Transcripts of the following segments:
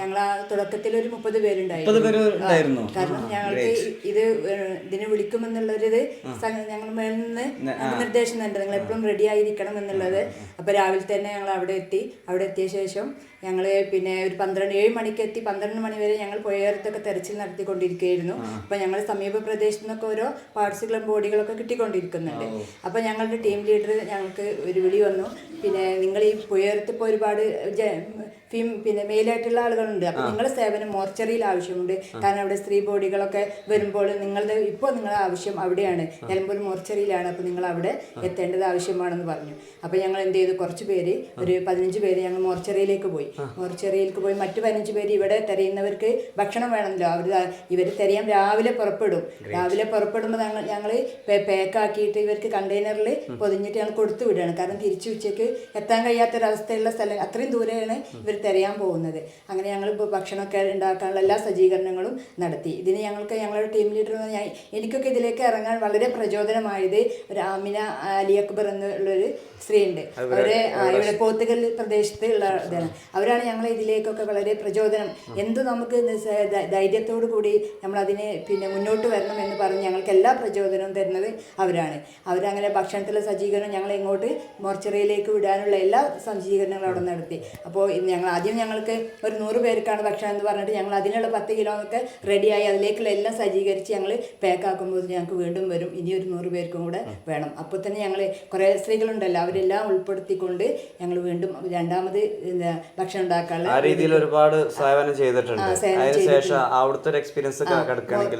ഞങ്ങൾ തുടക്കത്തിൽ ഒരു മുപ്പത് പേരുണ്ടായിരുന്നു കാരണം ഞങ്ങൾക്ക് ഇത് ഇതിനെ വിളിക്കുമെന്നുള്ളൊരിത് ഞങ്ങൾ മേളിൽ നിന്ന് നിർദ്ദേശം ഉണ്ട് നിങ്ങൾ എപ്പോഴും റെഡി ആയിരിക്കണം എന്നുള്ളത്. അപ്പോൾ രാവിലെ തന്നെ ഞങ്ങൾ അവിടെ എത്തി. അവിടെ എത്തിയ ശേഷം ഞങ്ങൾ പിന്നെ ഒരു പന്ത്രണ്ട് ഏഴ് മണിക്ക് എത്തി. പന്ത്രണ്ട് മണി വരെ ഞങ്ങൾ പുഴയോരത്തൊക്കെ തെരച്ചിൽ നടത്തിക്കൊണ്ടിരിക്കുകയായിരുന്നു. അപ്പോൾ ഞങ്ങൾ സമീപ പ്രദേശത്തു നിന്നൊക്കെ ഓരോ പാർട്സുകളും ബോഡികളൊക്കെ കിട്ടിക്കൊണ്ടിരിക്കുന്നുണ്ട്. അപ്പോൾ ഞങ്ങളുടെ ടീം ലീഡർ ഞങ്ങൾക്ക് ഒരു വിളി വന്നു. പിന്നെ നിങ്ങൾ ഈ പുഴയോരത്ത് ഇപ്പോൾ ഒരുപാട് ഫീം പിന്നെ മെയിലായിട്ടുള്ള ആളുകളുണ്ട്. അപ്പൊ നിങ്ങളുടെ സേവനം മോർച്ചറിയിൽ ആവശ്യമുണ്ട്. കാരണം അവിടെ സ്ത്രീ ബോഡികളൊക്കെ വരുമ്പോൾ നിങ്ങളുടെ ഇപ്പോൾ നിങ്ങളുടെ ആവശ്യം അവിടെയാണ്. നിലമ്പൂർ മോർച്ചറിയിലാണ്. അപ്പോൾ നിങ്ങൾ അവിടെ എത്തേണ്ടത് ആവശ്യമാണെന്ന് പറഞ്ഞു. അപ്പോൾ ഞങ്ങൾ എന്ത് ചെയ്തു? കുറച്ച് പേര് ഒരു പതിനഞ്ച് പേര് ഞങ്ങൾ മോർച്ചറിയിലേക്ക് പോയി. മോർച്ചറിയിലേക്ക് പോയി മറ്റു പതിനഞ്ച് പേര് ഇവിടെ തിരയുന്നവർക്ക് ഭക്ഷണം വേണമല്ലോ. അവർ ഇവർ തിരയാൻ രാവിലെ പുറപ്പെടും. രാവിലെ പുറപ്പെടുമ്പോൾ ഞങ്ങൾ ഞങ്ങൾ പാക്കാക്കിയിട്ട് ഇവർക്ക് കണ്ടെയ്നറിൽ പൊതിഞ്ഞിട്ട് ഞങ്ങൾ കൊടുത്തു വിടുകയാണ്. കാരണം തിരിച്ചു ഉച്ചയ്ക്ക് എത്താൻ കഴിയാത്തൊരവസ്ഥയുള്ള സ്ഥലം അത്രയും ദൂരെയാണ് ഇവർ തിരയാൻ പോകുന്നത്. അങ്ങനെ ഞങ്ങൾ ഇപ്പോൾ ഭക്ഷണമൊക്കെ ഉണ്ടാക്കാനുള്ള എല്ലാ സജ്ജീകരണങ്ങളും നടത്തി. ഇതിന് ഞങ്ങൾക്ക് ഞങ്ങളുടെ ടീം ലീഡർ എന്ന് ഞാൻ എനിക്കൊക്കെ ഇതിലേക്ക് ഇറങ്ങാൻ വളരെ പ്രചോദനമായത് ഒരു ആമിന അലി അക്ബർ എന്നുള്ളൊരു സ്ത്രീ ഉണ്ട് അവരെ ഇവിടെ പോത്തുകൽ പ്രദേശത്ത് ഉള്ള ഇതാണ്. അവരാണ് ഞങ്ങളെ ഇതിലേക്കൊക്കെ വളരെ പ്രചോദനം. എന്ത് നമുക്ക് ധൈര്യത്തോടു കൂടി നമ്മൾ അതിനെ പിന്നെ മുന്നോട്ട് വരണം എന്ന് പറഞ്ഞ് ഞങ്ങൾക്ക് എല്ലാ പ്രചോദനവും തരുന്നത് അവരാണ്. അവരങ്ങനെ ഭക്ഷണത്തിലെ സജ്ജീകരണം ഞങ്ങളെ ഇങ്ങോട്ട് മോർച്ചറിയിലേക്ക് വിടാനുള്ള എല്ലാ സജ്ജീകരണങ്ങളും അവിടെ നടത്തി. അപ്പോൾ ഇന്ന് ഞങ്ങൾ ആദ്യം ഞങ്ങൾക്ക് ഒരു നൂറ് പേർക്കാണ് ഭക്ഷണം എന്ന് പറഞ്ഞിട്ട് ഞങ്ങൾ അതിനുള്ള പത്ത് കിലോ ഒക്കെ റെഡിയായി അതിലേക്കുള്ള എല്ലാം സജ്ജീകരിച്ച് ഞങ്ങൾ പാക്ക് ആക്കുമ്പോൾ ഞങ്ങൾക്ക് വീണ്ടും വരും. ഇനി ഒരു നൂറ് പേർക്കും കൂടെ വേണം. അപ്പോൾ തന്നെ ഞങ്ങൾ കുറേ സ്ത്രീകളുണ്ടല്ലോ അവരെല്ലാം ഉൾപ്പെടുത്തിക്കൊണ്ട് ഞങ്ങൾ വീണ്ടും രണ്ടാമത് ഭക്ഷണം ഉണ്ടാക്കാനുള്ള ആ രീതിയിൽ ഒരുപാട് സേവനം ചെയ്തിട്ടുണ്ട്. അതിനുശേഷം അവിടുത്തെ ഒരു എക്സ്പീരിയൻസ്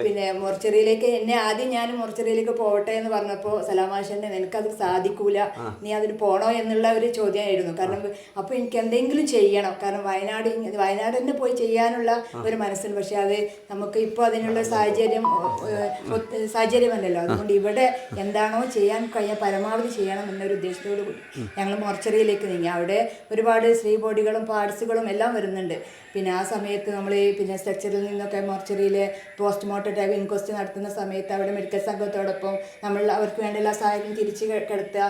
പിന്നെ മോർച്ചറിയിലേക്ക് എന്നെ ആദ്യം ഞാൻ മോർച്ചറിയിലേക്ക് പോകട്ടെ എന്ന് പറഞ്ഞപ്പോൾ സലാമാഷന്റെ നിനക്കത് സാധിക്കൂല. നീ അതിന് പോണോ എന്നുള്ള ഒരു ചോദ്യമായിരുന്നു. കാരണം അപ്പോൾ എനിക്ക് എന്തെങ്കിലും ചെയ്യണം കാരണം വയനാട് വയനാട് തന്നെ പോയി ചെയ്യാനുള്ള ഒരു മനസ്സുണ്ട് പക്ഷെ അത് നമുക്ക് ഇപ്പോൾ അതിനുള്ള സാഹചര്യം സാഹചര്യമല്ലല്ലോ അതുകൊണ്ട് ഇവിടെ എന്താണോ ചെയ്യാൻ കഴിയാൻ പരമാവധി ചെയ്യണം എന്നൊരു ഉദ്ദേശത്തോടു കൂടി. ഞങ്ങൾ മോർച്ചറിയിലേക്ക് നീങ്ങി. അവിടെ ഒരുപാട് സ്ത്രീ ബോഡികളും പാർട്സുകളും എല്ലാം വരുന്നുണ്ട്. പിന്നെ ആ സമയത്ത് നമ്മൾ പിന്നെ സ്ട്രക്ചറിൽ നിന്നൊക്കെ മോർച്ചറിയിലെ പോസ്റ്റ്മോർട്ടം ടൈപ്പ് ഇൻക്വസ്റ്റ് നടത്തുന്ന സമയത്ത് അവിടെ മെഡിക്കൽ സംഘത്തോടൊപ്പം നമ്മൾ അവർക്ക് വേണ്ട എല്ലാ സഹായവും തിരിച്ച് കിടത്തുക.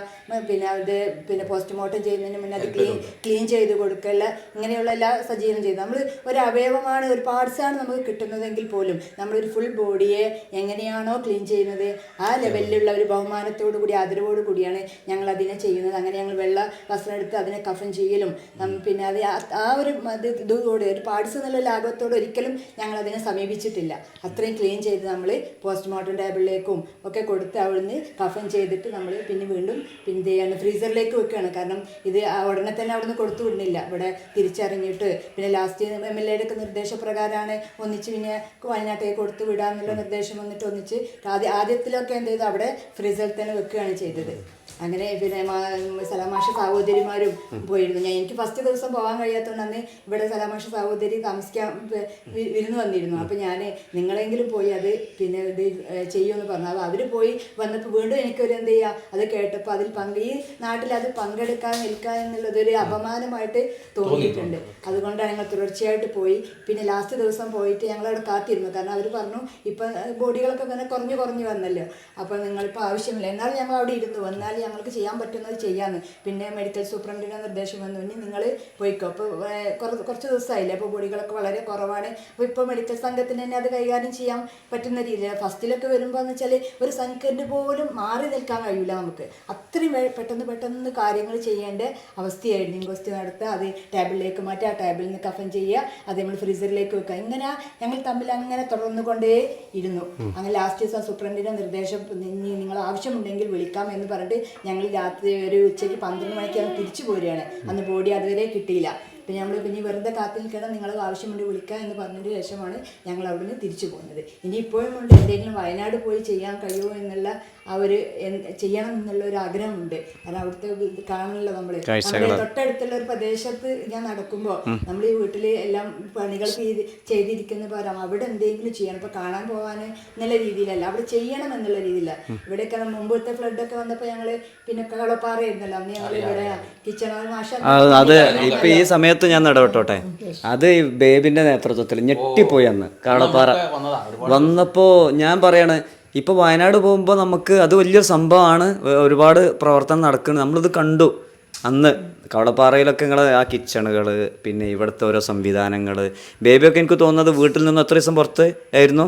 പിന്നെ അത് പിന്നെ പോസ്റ്റ്മോർട്ടം ചെയ്യുന്നതിന് മുന്നേ അത് ക്ലീൻ ക്ലീൻ ചെയ്ത് കൊടുക്കല്ല ഇങ്ങനെയുള്ള എല്ലാ സജ്ജീകരണം ചെയ്യുന്നത് നമ്മൾ ഒരു അവയവമാണ് ഒരു പാർട്സാണ് നമുക്ക് കിട്ടുന്നതെങ്കിൽ പോലും നമ്മളൊരു ഫുൾ ബോഡിയെ എങ്ങനെയാണോ ക്ലീൻ ചെയ്യുന്നത് ആ ലെവലിലുള്ള ഒരു ബഹുമാനത്തോടു കൂടി ആദരവോടു കൂടിയാണ് ഞങ്ങൾ അതിനെ ചെയ്യുന്നത്. അങ്ങനെ ഞങ്ങൾ വെള്ള വസ്ത്രം എടുത്ത് അതിനെ കഫൻ ചെയ്യലും പിന്നെ അത് ആ- ഒരു ഇതോടെ ഒരു പാർട്സ് എന്നുള്ള ലാഘവത്തോട് ഒരിക്കലും ഞങ്ങൾ അതിനെ സമീപിച്ചിട്ടില്ല. അത്രയും ക്ലീൻ ചെയ്ത് നമ്മൾ പോസ്റ്റ്മോർട്ടം ടേബിളിലേക്കും ഒക്കെ കൊടുത്ത് അവിടുന്ന് കഫൻ ചെയ്തിട്ട് നമ്മൾ പിന്നെ വീണ്ടും പിന്നെ ഫ്രീസറിലേക്ക് വെക്കുകയാണ്. കാരണം ഇത് ഉടനെ തന്നെ അവിടുന്ന് കൊടുത്തു വിടുന്നില്ല. ഇവിടെ തിരിച്ചറിഞ്ഞിട്ട് പിന്നെ ലാസ്റ്റ് എം എൽ എയുടെ നിർദ്ദേശപ്രകാരമാണ് ഒന്നിച്ച് പിന്നെ വയനാട്ടിലേക്ക് കൊടുത്തു വിടാന്നുള്ള നിർദ്ദേശം വന്നിട്ട് ഒന്നിച്ച് ആദ്യ ആദ്യത്തിലൊക്കെ എന്ത് ചെയ്തു? അവിടെ ഫ്രീസറിൽ തന്നെ വെക്കുകയാണ് ചെയ്തത്. അങ്ങനെ പിന്നെ സലാമാഷ സഹോദരിമാരും പോയിരുന്നു. ഞാൻ എനിക്ക് ഫസ്റ്റ് ദിവസം പോകാൻ കഴിയാത്തതുകൊണ്ട് അന്ന് ഇവിടെ സലാമാഷ സഹോദരി താമസിക്കാൻ വിരുന്ന് വന്നിരുന്നു. അപ്പം ഞാൻ നിങ്ങളെങ്കിലും പോയി അത് പിന്നെ ഇത് ചെയ്യുമെന്ന് പറഞ്ഞു. അപ്പോൾ അവർ പോയി വന്നപ്പോൾ വീണ്ടും എനിക്കൊരു എന്ത് ചെയ്യുക അത് കേട്ടപ്പോൾ അതിൽ പങ്ക് ഈ നാട്ടിൽ അത് പങ്കെടുക്കാൻ നിൽക്കുക എന്നുള്ളതൊരു അപമാനമായിട്ട് തോന്നിയിട്ടുണ്ട്. അതുകൊണ്ടാണ് ഞങ്ങൾ തുടർച്ചയായിട്ട് പോയി. പിന്നെ ലാസ്റ്റ് ദിവസം പോയിട്ട് ഞങ്ങളവിടെ കാത്തിരുന്നു. കാരണം അവർ പറഞ്ഞു ഇപ്പം ബോഡികളൊക്കെ ഇങ്ങനെ കുറഞ്ഞു കുറഞ്ഞു വന്നല്ലോ. അപ്പോൾ നിങ്ങളിപ്പോൾ ആവശ്യമില്ല. എന്നാലും ഞങ്ങൾ അവിടെ ഇരുന്നു. വന്നാൽ ഞങ്ങൾക്ക് ചെയ്യാൻ പറ്റുന്നത് ചെയ്യാമെന്ന് പിന്നെ മെഡിക്കൽ സൂപ്രണ്ടിന്റെ നിർദ്ദേശം വന്നു. ഇനി നിങ്ങൾ പോയിക്കോ. അപ്പോൾ കുറച്ച് കുറച്ച് ദിവസമായില്ലേ? അപ്പോൾ പൊടികളൊക്കെ വളരെ കുറവാണ്. അപ്പോൾ ഇപ്പോൾ മെഡിക്കൽ സംഘത്തിന് തന്നെ അത് കൈകാര്യം ചെയ്യാൻ പറ്റുന്ന രീതിയിൽ ഫസ്റ്റിലൊക്കെ വരുമ്പോൾ എന്ന് വെച്ചാൽ ഒരു സംഘത്തിന് പോലും മാറി നിൽക്കാൻ കഴിയില്ല നമുക്ക്. അത്രയും പെട്ടെന്ന് പെട്ടെന്ന് കാര്യങ്ങൾ ചെയ്യേണ്ട അവസ്ഥയായിരുന്നു. ഇൻക്വസ്റ്റ് നടത്തുക അത് ടേബിളിലേക്ക് മാറ്റുക ആ ടേബിളിൽ നിന്ന് കഫൻ ചെയ്യുക അത് നമ്മൾ ഫ്രീസറിലേക്ക് വെക്കുക ഇങ്ങനെ ഞങ്ങൾ തമ്മിൽ അങ്ങനെ തുടർന്നു കൊണ്ടേ ഇരുന്നു അങ്ങനെ ലാസ്റ്റ് ദിവസം സൂപ്രണ്ടിന്റെ നിർദ്ദേശം നിങ്ങൾ ആവശ്യമുണ്ടെങ്കിൽ വിളിക്കാം എന്ന് പറഞ്ഞിട്ട് ഞങ്ങൾ രാത്രി ഒരു ഉച്ചയ്ക്ക് പന്ത്രണ്ട് മണിക്ക് ഞങ്ങൾ തിരിച്ചു പോരുകയാണ്. അന്ന് ബോഡി അതുവരെ കിട്ടിയില്ല. പിന്നെ നമ്മൾ പിന്നെ വെറുതെ കാത്തു നിൽക്കണം നിങ്ങൾ ആവശ്യമുണ്ട് വിളിക്കുക എന്ന് പറഞ്ഞതിന് ശേഷമാണ് ഞങ്ങൾ അവിടുന്ന് തിരിച്ചു പോകുന്നത്. ഇനി ഇപ്പോഴും കൊണ്ട് എന്തെങ്കിലും വയനാട് പോയി ചെയ്യാൻ കഴിയുമോ എന്നുള്ള ആ ഒരു ചെയ്യണം എന്നുള്ള ഒരു ആഗ്രഹമുണ്ട്. കാരണം അവിടുത്തെ കാണണല്ലോ നമ്മൾ തൊട്ടടുത്തുള്ള ഒരു പ്രദേശത്ത് ഞാൻ നടക്കുമ്പോൾ നമ്മൾ ഈ വീട്ടിൽ എല്ലാം പണികൾ ചെയ്ത് ചെയ്തിരിക്കുന്ന പകരം അവിടെ എന്തെങ്കിലും ചെയ്യണം. ഇപ്പൊ കാണാൻ പോകാൻ എന്നുള്ള രീതിയിലല്ല. അവിടെ ചെയ്യണം എന്നുള്ള രീതിയില്ല ഇവിടെയൊക്കെ മുമ്പത്തെ ഫ്ലഡൊക്കെ വന്നപ്പോൾ ഞങ്ങൾ പിന്നെ കളപ്പാറയായിരുന്നല്ലോ അന്ന് ഞങ്ങൾ ഇവിടെ കിച്ചൺ മാഷ അത് ഇപ്പൊ ഈ സമയത്ത് ഞാൻ ഇടപെട്ടോട്ടെ അത് ഈ ബേബിന്റെ നേതൃത്വത്തിൽ ഞെട്ടിപ്പോയി അന്ന് കാളപ്പാറ വന്നപ്പോ ഞാൻ പറയാണ് ഇപ്പൊ വയനാട് പോകുമ്പോൾ നമുക്ക് അത് വലിയൊരു സംഭവമാണ്. ഒരുപാട് പ്രവർത്തനം നടക്കുന്നത് നമ്മളിത് കണ്ടു അന്ന്. കവളപ്പാറയിലൊക്കെ നിങ്ങൾ ആ കിച്ചണുകൾ പിന്നെ ഇവിടുത്തെ ഓരോ സംവിധാനങ്ങൾ ബേബിയൊക്കെ എനിക്ക് തോന്നുന്നത് വീട്ടിൽ നിന്ന് എത്ര ദിവസം പുറത്ത് ആയിരുന്നു?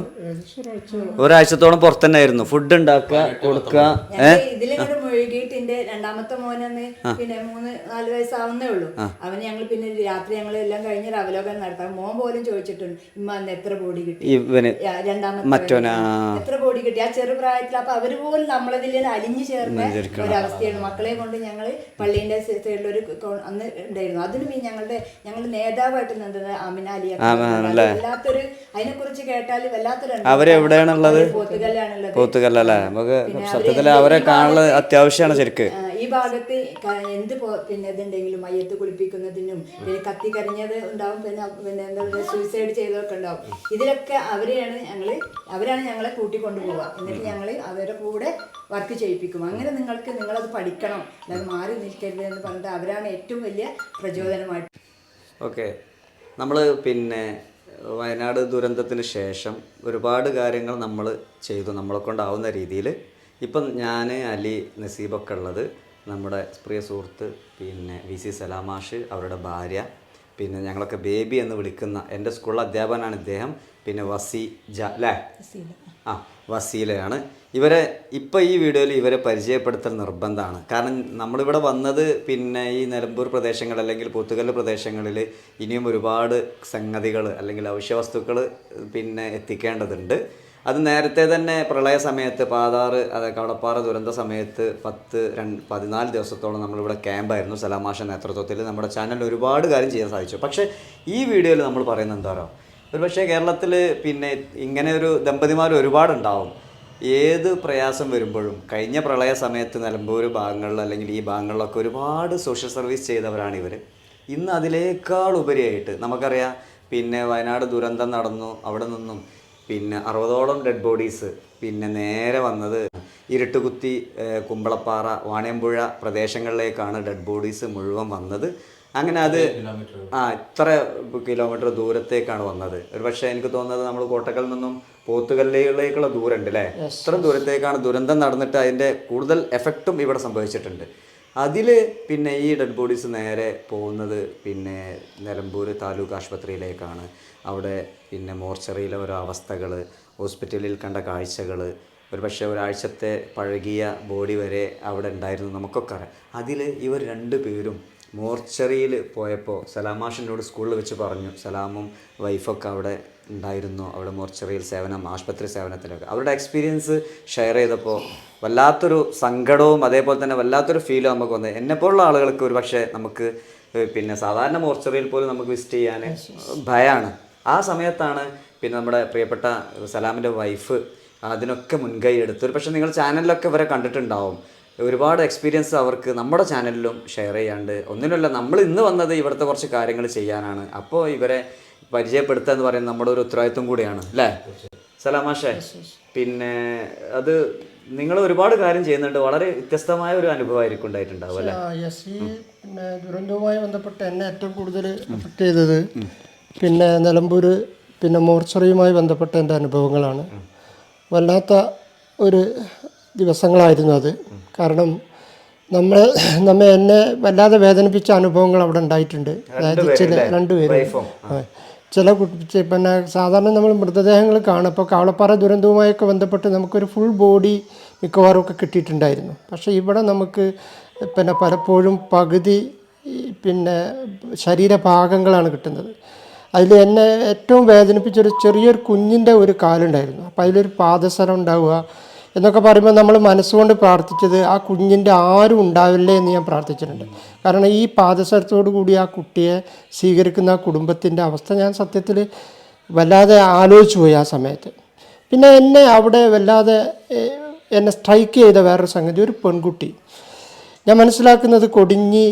ഒരാഴ്ചത്തോളം പുറത്ത് തന്നെ ആയിരുന്നു. ഫുഡ് ഉണ്ടാക്കുക കൊടുക്കുക ഇതിലിങ്ങോട്ട് മുഴുകിയിട്ട് എന്റെ രണ്ടാമത്തെ മോനെന്ന് പിന്നെ മൂന്ന് നാല് വയസ്സാവുന്നേ ഉള്ളൂ. അവന് ഞങ്ങൾ പിന്നെ രാത്രി ഞങ്ങൾ എല്ലാം കഴിഞ്ഞ് ഒരു അവലോകനം നടത്താം. മോൻ പോലും ചോദിച്ചിട്ടുണ്ട് ഇമ്മ അന്ന് എത്ര ബോഡി കിട്ടി? ഇവന് രണ്ടാമത്തെ. എത്ര ബോഡി കിട്ടി? ആ ചെറു പ്രായത്തിൽ അപ്പൊ അവർ പോലും നമ്മളതിൽ അലിഞ്ഞു ചേർന്ന ഒരവസ്ഥയാണ്. മക്കളെ കൊണ്ട് ഞങ്ങൾ പള്ളീന്റെ സൈഡിലൊരു അന്ന് ഉണ്ടായിരുന്നു. അതിനും ഈ ഞങ്ങളുടെ ഞങ്ങളുടെ നേതാവായിട്ട് നിന്നത് അമിന അലിയ വല്ലാത്തൊരു അതിനെ കുറിച്ച് കേട്ടാൽ വല്ലാത്തൊരു. അവരെവിടെയാണുള്ളത്? അവർ പോത്തുകല്ലാണുള്ളത് പോത്തുകല്ലല്ലേ നമുക്ക് സത്യത്തിൽ അവരെ കാണുന്നത് അത്യാവശ്യമാണ് ശരിക്ക്. ഈ ഭാഗത്ത് എന്ത് പിന്നെ ഇതുണ്ടെങ്കിലും മയ്യത്ത് കുളിപ്പിക്കുന്നതിനും പിന്നെ കത്തി കരിഞ്ഞത് ഉണ്ടാവും. പിന്നെ പിന്നെ എന്താ പറയുക സൂയിസൈഡ് ചെയ്തതൊക്കെ ഉണ്ടാവും. ഇതിലൊക്കെ അവരെയാണ് ഞങ്ങൾ അവരാണ് ഞങ്ങളെ കൂട്ടിക്കൊണ്ടു പോവുക എന്നിട്ട് ഞങ്ങൾ അവരുടെ കൂടെ വർക്ക് ചെയ്യിപ്പിക്കും. അങ്ങനെ നിങ്ങൾക്ക് നിങ്ങളത് പഠിക്കണം. അല്ലാതെ മാറി നിൽക്കരുത് എന്ന് പറഞ്ഞിട്ട് അവരാണ് ഏറ്റവും വലിയ പ്രചോദനമായിട്ട്. ഓക്കെ. നമ്മൾ പിന്നെ വയനാട് ദുരന്തത്തിന് ശേഷം ഒരുപാട് കാര്യങ്ങൾ നമ്മൾ ചെയ്തു. നമ്മളെ കൊണ്ടാവുന്ന രീതിയിൽ ഇപ്പം ഞാൻ അലി നസീബൊക്കെ ഉള്ളത് നമ്മുടെ പ്രിയ സുഹൃത്ത് പിന്നെ വി സി സലാമാഷ് അവരുടെ ഭാര്യ പിന്നെ ഞങ്ങളൊക്കെ ബേബി എന്ന് വിളിക്കുന്ന എന്റെ സ്കൂളിലെ അധ്യാപകനാണ് ഇദ്ദേഹം പിന്നെ വസി ജ അല്ലേ ആ വസീലയാണ്. ഇവരെ ഇപ്പോൾ ഈ വീഡിയോയിൽ ഇവരെ പരിചയപ്പെടുത്തൽ നിർബന്ധമാണ്. കാരണം നമ്മളിവിടെ വന്നത് പിന്നെ ഈ നിലമ്പൂർ പ്രദേശങ്ങൾ അല്ലെങ്കിൽ പോത്തുകല്ല് പ്രദേശങ്ങളിൽ ഇനിയും ഒരുപാട് സംഗതികൾ അല്ലെങ്കിൽ അവശ്യവസ്തുക്കൾ പിന്നെ എത്തിക്കേണ്ടതുണ്ട്. അത് നേരത്തെ തന്നെ പ്രളയ സമയത്ത് പാതാറ് അത് കവളപ്പാറ ദുരന്ത സമയത്ത് പത്ത് രണ്ട് പതിനാല് ദിവസത്തോളം നമ്മളിവിടെ ക്യാമ്പായിരുന്നു. സലാമാഷ നേതൃത്വത്തിൽ നമ്മുടെ ചാനൽ ഒരുപാട് കാര്യം ചെയ്യാൻ സാധിച്ചു. പക്ഷേ ഈ വീഡിയോയിൽ നമ്മൾ പറയുന്നത് എന്താ പറയുക ഒരു പക്ഷേ കേരളത്തിൽ പിന്നെ ഇങ്ങനെ ഒരു ദമ്പതിമാർ ഒരുപാടുണ്ടാവും. ഏത് പ്രയാസം വരുമ്പോഴും കഴിഞ്ഞ പ്രളയ സമയത്ത് നിലമ്പൂർ ഭാഗങ്ങളിൽ അല്ലെങ്കിൽ ഈ ഭാഗങ്ങളിലൊക്കെ ഒരുപാട് സോഷ്യൽ സർവീസ് ചെയ്തവരാണ് ഇവർ ഇന്ന് അതിനേക്കാൾ ഉപരിയായിട്ട് നമുക്കറിയാം പിന്നെ വയനാട് ദുരന്തം നടന്നു അവിടെ നിന്നും പിന്നെ അറുപതോളം ഡെഡ് ബോഡീസ് പിന്നെ നേരെ വന്നത് ഇരുട്ടുകുത്തി കുമ്പളപ്പാറ വാണിയമ്പുഴ പ്രദേശങ്ങളിലേക്കാണ് ഡെഡ് ബോഡീസ് മുഴുവൻ വന്നത്. അങ്ങനെ അത് ആ ഇത്ര കിലോമീറ്റർ ദൂരത്തേക്കാണ് വന്നത്. ഒരു പക്ഷേ എനിക്ക് തോന്നുന്നത് നമ്മൾ കോട്ടക്കൽ നിന്നും പോത്തുകല്ലിലേക്കുള്ള ദൂരമുണ്ട് അല്ലേ ഇത്ര ദൂരത്തേക്കാണ് ദുരന്തം നടന്നിട്ട് അതിന്റെ കൂടുതൽ എഫക്റ്റും ഇവിടെ സംഭവിച്ചിട്ടുണ്ട്. അതിൽ പിന്നെ ഈ ഡെഡ് ബോഡീസ് നേരെ പോകുന്നത് പിന്നെ നിലമ്പൂർ താലൂക്ക് ആശുപത്രിയിലേക്കാണ്. അവിടെ പിന്നെ മോർച്ചറിയിലെ ഓരോ അവസ്ഥകൾ ഹോസ്പിറ്റലിൽ കണ്ട കാഴ്ചകൾ ഒരു പക്ഷേ ഒരാഴ്ചത്തെ പഴകിയ ബോഡി വരെ അവിടെ ഉണ്ടായിരുന്നു നമുക്കൊക്കെ അറിയാം. അതിൽ ഇവർ രണ്ട് പേരും മോർച്ചറിയിൽ പോയപ്പോൾ സലാമാഷിനോട് സ്കൂളിൽ വെച്ച് പറഞ്ഞു സലാമും വൈഫൊക്കെ അവിടെ ഉണ്ടായിരുന്നു അവിടെ മോർച്ചറിയിൽ സേവനം ആശുപത്രി സേവനത്തിലൊക്കെ. അവരുടെ എക്സ്പീരിയൻസ് ഷെയർ ചെയ്തപ്പോൾ വല്ലാത്തൊരു സങ്കടവും അതേപോലെ തന്നെ വല്ലാത്തൊരു ഫീലും നമുക്ക് വന്നത് എന്നെപ്പോലുള്ള ആളുകൾക്ക് ഒരു പക്ഷേ നമുക്ക് പിന്നെ സാധാരണ മോർച്ചറിയിൽ പോലും നമുക്ക് വിസിറ്റ് ചെയ്യാൻ ഭയമാണ് ആ സമയത്താണ് പിന്നെ നമ്മുടെ പ്രിയപ്പെട്ട സലാമിന്റെ വൈഫ് അതിനൊക്കെ മുൻകൈ എടുത്തു ഒരു പക്ഷേ നിങ്ങൾ ചാനലിലൊക്കെ ഇവരെ കണ്ടിട്ടുണ്ടാവും. ഒരുപാട് എക്സ്പീരിയൻസ് അവർക്ക് നമ്മുടെ ചാനലിലും ഷെയർ ചെയ്യാണ്ട്. ഒന്നിനുമല്ല നമ്മൾ ഇന്ന് വന്നത് ഇവിടുത്തെ കുറച്ച് കാര്യങ്ങൾ ചെയ്യാനാണ്. അപ്പോൾ ഇവരെ പരിചയപ്പെടുത്തുക എന്ന് പറയുന്നത് നമ്മുടെ ഒരു ഉത്തരവാദിത്വം കൂടിയാണ് അല്ലേ? സലാമാഷേ പിന്നെ അത് നിങ്ങൾ ഒരുപാട് കാര്യം ചെയ്യുന്നുണ്ട്. വളരെ വ്യത്യസ്തമായ ഒരു അനുഭവമായിരിക്കും ഉണ്ടായിട്ടുണ്ടാവും അല്ലേ ഈ പിന്നെ ദുരന്തവുമായി ബന്ധപ്പെട്ട് എന്നെ ഏറ്റവും കൂടുതൽ എഫക്റ്റ് ചെയ്തത് പിന്നെ നിലമ്പൂർ പിന്നെ മോർച്ചറിയുമായി ബന്ധപ്പെട്ട എന്റെ അനുഭവങ്ങളാണ്. വല്ലാത്ത ഒരു ദിവസങ്ങളായിരുന്നു അത്. കാരണം നമ്മൾ നമ്മെ എന്നെ വല്ലാതെ വേദനിപ്പിച്ച അനുഭവങ്ങൾ അവിടെ ഉണ്ടായിട്ടുണ്ട്. അതായത് ചില രണ്ടുപേരും. ചില കുട്ടി പിന്നെ സാധാരണ നമ്മൾ മൃതദേഹങ്ങൾ കാണും. അപ്പോൾ കാവളപ്പാറ ദുരന്തവുമായൊക്കെ ബന്ധപ്പെട്ട് നമുക്കൊരു ഫുൾ ബോഡി മിക്കവാറും ഒക്കെ കിട്ടിയിട്ടുണ്ടായിരുന്നു. പക്ഷേ ഇവിടെ നമുക്ക് പിന്നെ പലപ്പോഴും പകുതി പിന്നെ ശരീരഭാഗങ്ങളാണ് കിട്ടുന്നത്. അതിൽ എന്നെ ഏറ്റവും വേദനിപ്പിച്ചൊരു ചെറിയൊരു കുഞ്ഞിന്റെ ഒരു കാലുണ്ടായിരുന്നു. അപ്പോൾ അതിലൊരു പാദസരം ഉണ്ടാവുക എന്നൊക്കെ പറയുമ്പോൾ നമ്മൾ മനസ്സുകൊണ്ട് പ്രാർത്ഥിച്ചത് ആ കുഞ്ഞിന്റെ ആരും ഉണ്ടാവില്ലേ എന്ന് ഞാൻ പ്രാർത്ഥിച്ചിട്ടുണ്ട്. കാരണം ഈ പാദസരത്തോടു കൂടി ആ കുട്ടിയെ സ്വീകരിക്കുന്ന ആ കുടുംബത്തിന്റെ അവസ്ഥ ഞാൻ സത്യത്തിൽ വല്ലാതെ ആലോചിച്ചു പോയി ആ സമയത്ത്. പിന്നെ എന്നെ അവിടെ വല്ലാതെ എന്നെ സ്ട്രൈക്ക് ചെയ്ത വേറൊരു സംഗതി ഒരു പെൺകുട്ടി. ഞാൻ മനസ്സിലാക്കുന്നത് കൊടിഞ്ഞി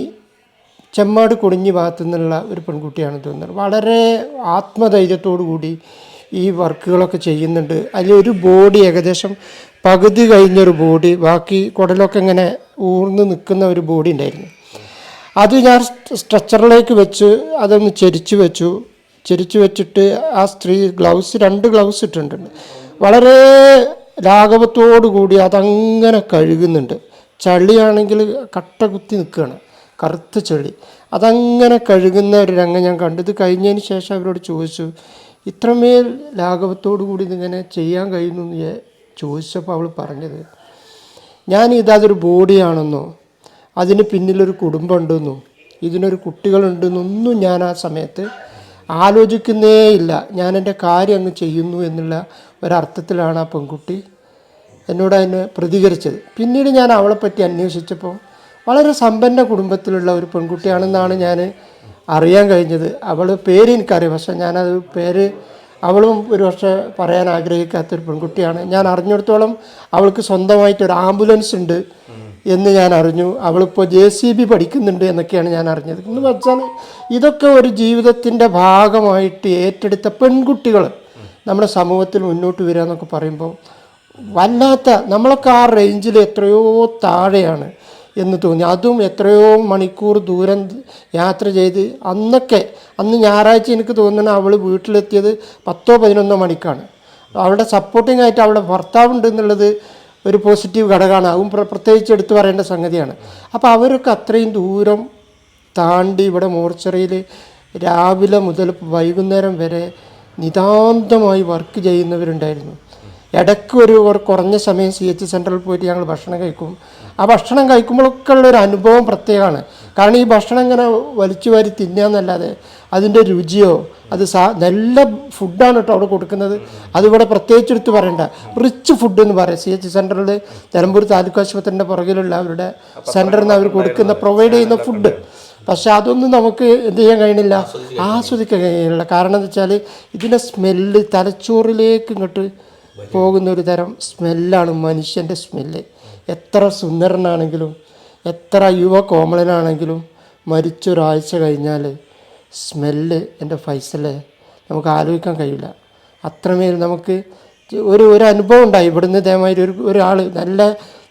ചെമ്മാട് കൊടിഞ്ഞി ഭാഗത്തു നിന്നുള്ള ഒരു പെൺകുട്ടിയാണ് തോന്നുന്നത് വളരെ ആത്മധൈര്യത്തോടു കൂടി ഈ വർക്കുകളൊക്കെ ചെയ്യുന്നുണ്ട്. അതിലൊരു ബോഡി ഏകദേശം പകുതി കഴിഞ്ഞൊരു ബോഡി ബാക്കി കുടലൊക്കെ ഇങ്ങനെ ഊർന്ന് നിൽക്കുന്ന ഒരു ബോഡി ഉണ്ടായിരുന്നു. അത് ഞാൻ സ്ട്രെച്ചറിലേക്ക് വെച്ച് അതൊന്ന് ചെരിച്ചു വെച്ചു. ചെരിച്ചു വെച്ചിട്ട് ആ സ്ത്രീ ഗ്ലൗസ് രണ്ട് ഗ്ലൗസ് ഇട്ടിട്ടുണ്ട്. വളരെ ലാഘവത്തോടു കൂടി അതങ്ങനെ കഴുകുന്നുണ്ട്. ചളിയാണെങ്കിൽ കട്ട കുത്തി നിൽക്കുകയാണ്. കറുത്ത ചെളി. അതങ്ങനെ കഴുകുന്ന ഒരു രംഗം ഞാൻ കണ്ടു. ഇത് കഴിഞ്ഞതിന് ശേഷം അവരോട് ചോദിച്ചു ഇത്രമേൽ ലാഘവത്തോടു കൂടി ഇതിങ്ങനെ ചെയ്യാൻ കഴിയുന്നു ചോദിച്ചപ്പോൾ അവൾ പറഞ്ഞത് ഞാൻ ഇതൊരു ബോഡിയാണെന്നോ അതിന് പിന്നിലൊരു കുടുംബമുണ്ടെന്നോ ഇതിനൊരു കുട്ടികളുണ്ടെന്നൊന്നും ഞാൻ ആ സമയത്ത് ആലോചിക്കുന്നേ ഇല്ല. ഞാൻ എന്റെ കാര്യം അങ്ങ് ചെയ്യുന്നു എന്നുള്ള ഒരർത്ഥത്തിലാണ് ആ പെൺകുട്ടി എന്നോട് അതിന് പ്രതികരിച്ചത്. പിന്നീട് ഞാൻ അവളെപ്പറ്റി അന്വേഷിച്ചപ്പോൾ വളരെ സമ്പന്ന കുടുംബത്തിലുള്ള ഒരു പെൺകുട്ടിയാണെന്നാണ് ഞാൻ അറിയാൻ കഴിഞ്ഞത്. അവൾ പേര് എനിക്കറിയാം പക്ഷേ ഞാനത് പേര് അവളും ഒരു പക്ഷേ പറയാൻ ആഗ്രഹിക്കാത്തൊരു പെൺകുട്ടിയാണ്. ഞാൻ അറിഞ്ഞിടത്തോളം അവൾക്ക് സ്വന്തമായിട്ട് ഒരു ആംബുലൻസ് ഉണ്ട് എന്ന് ഞാൻ അറിഞ്ഞു. അവളിപ്പോൾ ജെ സി ബി പഠിക്കുന്നുണ്ട് എന്നൊക്കെയാണ് ഞാൻ അറിഞ്ഞത്. എന്ന് വെച്ചാൽ ഇതൊക്കെ ഒരു ജീവിതത്തിന്റെ ഭാഗമായിട്ട് ഏറ്റെടുത്ത പെൺകുട്ടികൾ നമ്മുടെ സമൂഹത്തിൽ മുന്നോട്ട് വരിക എന്നൊക്കെ പറയുമ്പോൾ വല്ലാത്ത നമ്മളൊക്കെ ആ റേഞ്ചിൽ എത്രയോ താഴെയാണ്. എന്ന് തോന്നി. അതും എത്രയോ മണിക്കൂർ ദൂരം യാത്ര ചെയ്ത് അന്നൊക്കെ അന്ന് ഞായറാഴ്ച എനിക്ക് തോന്നുന്നു അവൾ വീട്ടിലെത്തിയത് പത്തോ പതിനൊന്നോ മണിക്കാണ്. അവളുടെ സപ്പോർട്ടിംഗ് ആയിട്ട് അവളുടെ ഭർത്താവുണ്ട് എന്നുള്ളത് ഒരു പോസിറ്റീവ് ഘടകമാണ്. അതും പ്രത്യേകിച്ച് എടുത്തു പറയേണ്ട സംഗതിയാണ്. അപ്പോൾ അവരൊക്കെ അത്രയും ദൂരം താണ്ടി ഇവിടെ മോർച്ചറിയിൽ രാവിലെ മുതൽ വൈകുന്നേരം വരെ നിതാന്തമായി വർക്ക് ചെയ്യുന്നവരുണ്ടായിരുന്നു. ഇടയ്ക്ക് ഒരു കുറഞ്ഞ സമയം സി എച്ച് സെന്ററിൽ പോയിട്ട് ഞങ്ങൾ ഭക്ഷണം കഴിക്കും. ആ ഭക്ഷണം കഴിക്കുമ്പോഴൊക്കെ ഉള്ളൊരു അനുഭവം പ്രത്യേകമാണ്. കാരണം ഈ ഭക്ഷണം ഇങ്ങനെ വലിച്ചു വാരി തിന്നാന്നല്ലാതെ അതിന്റെ രുചിയോ അത് സാ നല്ല ഫുഡാണ് കേട്ടോ അവിടെ കൊടുക്കുന്നത്. അതിവിടെ പ്രത്യേകിച്ച് എടുത്ത് പറയണ്ട. റിച്ച് ഫുഡ് എന്ന് പറയും. സി എച്ച് സെന്ററിൽ നിലമ്പൂർ താലൂക്ക് ആശുപത്രിന്റെ പുറകിലുള്ള അവരുടെ സെന്ററിൽ നിന്ന് അവർ കൊടുക്കുന്ന പ്രൊവൈഡ് ചെയ്യുന്ന ഫുഡ് പക്ഷെ അതൊന്നും നമുക്ക് എന്ത് ചെയ്യാൻ കഴിയണില്ല ആസ്വദിക്കാൻ കഴിയണില്ല കാരണം എന്ന് വെച്ചാൽ ഇതിന്റെ സ്മെല്ല് തലച്ചോറിലേക്ക് ഇങ്ങോട്ട് പോകുന്ന ഒരു തരം സ്മെല്ലാണ് മനുഷ്യന്റെ സ്മെല്ല്. എത്ര സുന്ദരനാണെങ്കിലും എത്ര യുവ കോമളനാണെങ്കിലും മരിച്ചൊരാഴ്ച കഴിഞ്ഞാൽ സ്മെല്ല് എന്റെ ഫൈസലെ നമുക്ക് ആലോചിക്കാൻ കഴിയില്ല. അത്രമേൽ നമുക്ക് ഒരു ഒരു അനുഭവം ഉണ്ടായി. ഇവിടുന്ന് ഇതേമാതിരി ഒരു ഒരാൾ നല്ല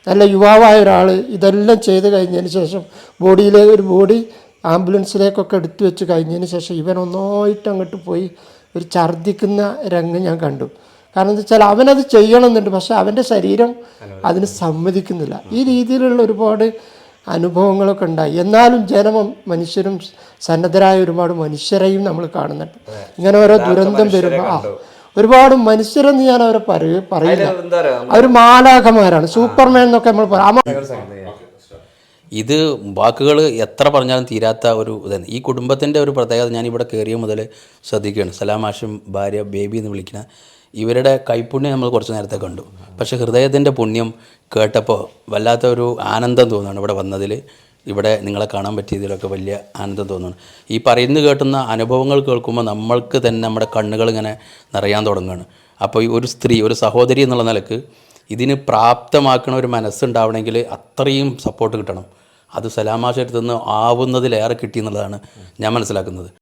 നല്ല യുവാവായ ഒരാൾ ഇതെല്ലാം ചെയ്ത് കഴിഞ്ഞതിന് ശേഷം ബോഡിയിലെ ഒരു ബോഡി ആംബുലൻസിലേക്കൊക്കെ എടുത്തു വെച്ച് കഴിഞ്ഞതിന് ശേഷം ഇവൻ ഒന്നായിട്ട് അങ്ങോട്ട് പോയി ഒരു ഛർദ്ദിക്കുന്ന രംഗം ഞാൻ കണ്ടു. കാരണം എന്താ വെച്ചാൽ അവനത് ചെയ്യണമെന്നുണ്ട് പക്ഷെ അവന്റെ ശരീരം അതിന് സമ്മതിക്കുന്നില്ല. ഈ രീതിയിലുള്ള ഒരുപാട് അനുഭവങ്ങളൊക്കെ ഉണ്ടായി. എന്നാലും ജനവും മനുഷ്യരും സന്നദ്ധരായ ഒരുപാട് മനുഷ്യരെയും നമ്മൾ കാണുന്നുണ്ട്. ഇങ്ങനെ ഓരോ ദുരന്തം വരുമ്പോൾ ആ ഒരുപാട് മനുഷ്യരെന്ന് ഞാൻ അവരെ പറയ പറയില്ല. അവർ മാലാഖമാരാണ് സൂപ്പർമാൻ എന്നൊക്കെ നമ്മൾ പറയാം. ഇത് വാക്കുകൾ എത്ര പറഞ്ഞാലും തീരാത്ത ഒരു ഇതാണ്. ഈ കുടുംബത്തിന്റെ ഒരു പ്രത്യേകത ഞാൻ ഇവിടെ കയറിയ മുതൽ ശ്രദ്ധിക്കുകയാണ്. സലാമാഷും ഭാര്യ ബേബി എന്ന് വിളിക്കുന്ന ഇവരുടെ കൈപ്പുണ്യം നമ്മൾ കുറച്ച് നേരത്തെ കണ്ടു. പക്ഷെ ഹൃദയത്തിന്റെ പുണ്യം കേട്ടപ്പോൾ വല്ലാത്ത ഒരു ആനന്ദം തോന്നുകയാണ് ഇവിടെ വന്നതിൽ. ഇവിടെ നിങ്ങളെ കാണാൻ പറ്റിയതിലൊക്കെ വലിയ ആനന്ദം തോന്നുന്നു ഈ പറയുന്നു കേട്ടുന്ന അനുഭവങ്ങൾ കേൾക്കുമ്പോൾ നമ്മൾക്ക് തന്നെ നമ്മുടെ കണ്ണുകൾ ഇങ്ങനെ നിറയാൻ തുടങ്ങുകയാണ്. അപ്പോൾ ഈ ഒരു സ്ത്രീ ഒരു സഹോദരി എന്നുള്ള നിലയ്ക്ക് ഇതിന് പ്രാപ്തമാക്കണ ഒരു മനസ്സുണ്ടാവണമെങ്കിൽ അത്രയും സപ്പോർട്ട് കിട്ടണം. അത് സലാമാശയത്ത് നിന്ന് ആവുന്നതിലേറെ കിട്ടി എന്നുള്ളതാണ് ഞാൻ മനസ്സിലാക്കുന്നത്.